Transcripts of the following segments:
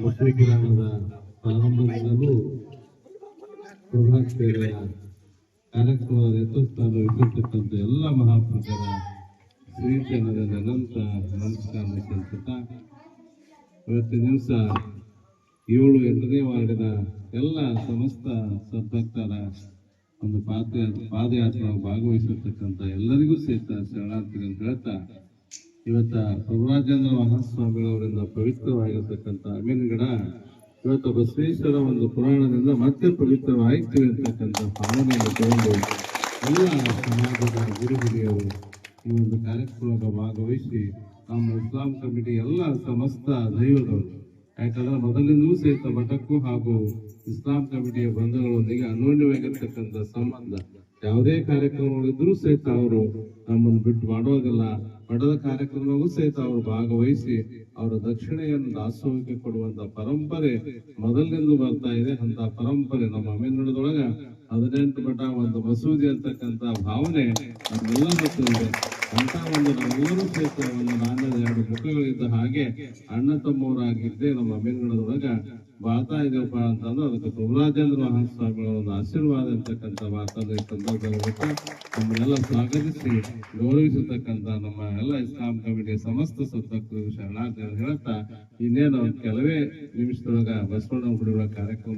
ಮಕ್ಕಳ ಗ್ರಾಮದ ಪ್ರಾರಂಭದಿಂದಲೂ ಪ್ರಭಾತ್ ಸೇವೆಯ ಕಾರ್ಯಕ್ರಮದ ನೇತೃತ್ವ ವಹಿಸಿರ್ತಕ್ಕಂಥ ಎಲ್ಲ ಮಹಾಪುರುಷರ ಶ್ರೀಚರಣದ ಅನಂತ ನಮಸ್ಕಾರ ಸಲ್ಲಿಸುತ್ತಾ ಇವತ್ತಿನ ದಿವಸ ಏಳು ಎಂಟನೇ ವಾರ್ಡಿನ ಎಲ್ಲ ಸಮಸ್ತ ಸದ್ಭಕ್ತರ ಒಂದು ಪಾದ ಪಾದಯಾತ್ರೆ ಭಾಗವಹಿಸಿರ್ತಕ್ಕಂಥ ಎಲ್ಲರಿಗೂ ಸಹಿತ ಶರಣಾರ್ಥಿಗಳು ಅಂತ ಹೇಳ್ತಾ, ಇವತ್ತ ಪ್ರಭುರಾಜೇಂದ್ರ ಮಹಾಸ್ವಾಮಿಗಳವರಿಂದ ಪವಿತ್ರವಾಗಿರ್ತಕ್ಕಂಥ ಅಮೀನ್ಗಡ ಇವತ್ತು ಬಸವೇಶ್ವರ ಒಂದು ಪುರಾಣದಿಂದ ಮತ್ತೆ ಪವಿತ್ರವಾಯಿತು ಅಂತಕ್ಕಂಥ ಭಾವನೆಯನ್ನು ತಗೊಂಡು ಎಲ್ಲ ಸಮಾಜದ ಗುರು ಹಿರಿಯರು ಈ ಒಂದು ಕಾರ್ಯಕ್ರಮದ ಭಾಗವಹಿಸಿ ನಮ್ಮ ಇಸ್ಲಾಂ ಕಮಿಟಿ ಎಲ್ಲ ಸಮಸ್ತ ದೈವಗಳು ಯಾಕಂದ್ರೆ ಮೊದಲಿಂದಲೂ ಸಹಿತ ಮಠಕ್ಕೂ ಹಾಗೂ ಇಸ್ಲಾಂ ಕಮಿಟಿಯ ಬಂಧುಗಳೊಂದಿಗೆ ಅನ್ಯೋನ್ಯವಾಗಿರ್ತಕ್ಕಂಥ ಸಂಬಂಧ. ಯಾವುದೇ ಕಾರ್ಯಕ್ರಮಗಳಿದ್ರೂ ಸಹಿತ ಅವರು ನಮ್ಮನ್ನು ಬಿಟ್ಟು ಮಾಡೋದಿಲ್ಲ ಮಠದ ಕಾರ್ಯಕ್ರಮವೂ ಸಹಿತ ಅವರು ಭಾಗವಹಿಸಿ ಅವರ ದಕ್ಷಿಣೆಯನ್ನು ದಾಸೋಹಕ್ಕೆ ಕೊಡುವಂತ ಪರಂಪರೆ ಮೊದಲಿನಿಂದ ಬರ್ತಾ ಇದೆ. ಅಂತ ಪರಂಪರೆ ನಮ್ಮ ಅಮೀನ್ಗಡದೊಳಗ ಹದಿನೆಂಟು ಮಠ ಒಂದು ಮಸೂದಿ ಅಂತಕ್ಕಂತ ಭಾವನೆ ನಮ್ಮೆಲ್ಲ ಇದೆ ಅಂತ ಒಂದು ನಮ್ಮೂರು ಸಹಿತ ಒಂದು ನಾಣ್ಯದ ಎರಡು ಮುಖಗಳಿದ್ದ ಹಾಗೆ ಅಣ್ಣ ತಮ್ಮವರಾಗಿದ್ದೇ ನಮ್ಮ ಅಮೀನ್ಗಡದೊಳಗ ಬಾಳ್ತಾ ಇದೆಯಪ್ಪ ಅಂತಂದ್ರೆ ಅದಕ್ಕೆ ಪ್ರಭುರಾಜೇಂದ್ರ ಮಹಾಸ್ವಾಮಿಗಳ ಒಂದು ಆಶೀರ್ವಾದ ಅಂತಕ್ಕಂಥ ಮಾತನ್ನು ಈ ಸಂದರ್ಭದಲ್ಲಿ ನಮ್ಮನ್ನೆಲ್ಲ ಸ್ವಾಗತಿಸಿ ಗೌರವಿಸತಕ್ಕಂಥ ನಮ್ಮ ಎಲ್ಲ ಇಸ್ಲಾಂ ಕಮಿಟಿ ಸಮಸ್ತ ಸದ್ಭಕ್ತರು ಶರಣಾರ್ಥಿ ಹೇಳ್ತಾ ಇನ್ನೇನು ಕೆಲವೇ ನಿಮಿಷದೊಳಗ ಬಸವಣ್ಣ ಹುಡುಗರ ಕಾರ್ಯಕ್ರಮ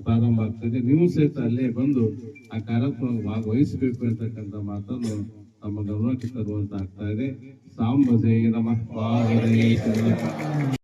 ಪ್ರಾರಂಭ ಆಗ್ತದೆ. ನೀವು ಸಹಿತ ಅಲ್ಲೇ ಬಂದು ಆ ಕಾರ್ಯಕ್ರಮ ಭಾಗವಹಿಸಬೇಕು ಅಂತಕ್ಕಂಥ ಮಾತನ್ನು ನಮ್ಮ ಗಮನಕ್ಕೆ ತರುವಂತ ಆಗ್ತಾ ಇದೆ. ಸಾಂಬ ಜಯ ನಮಃ.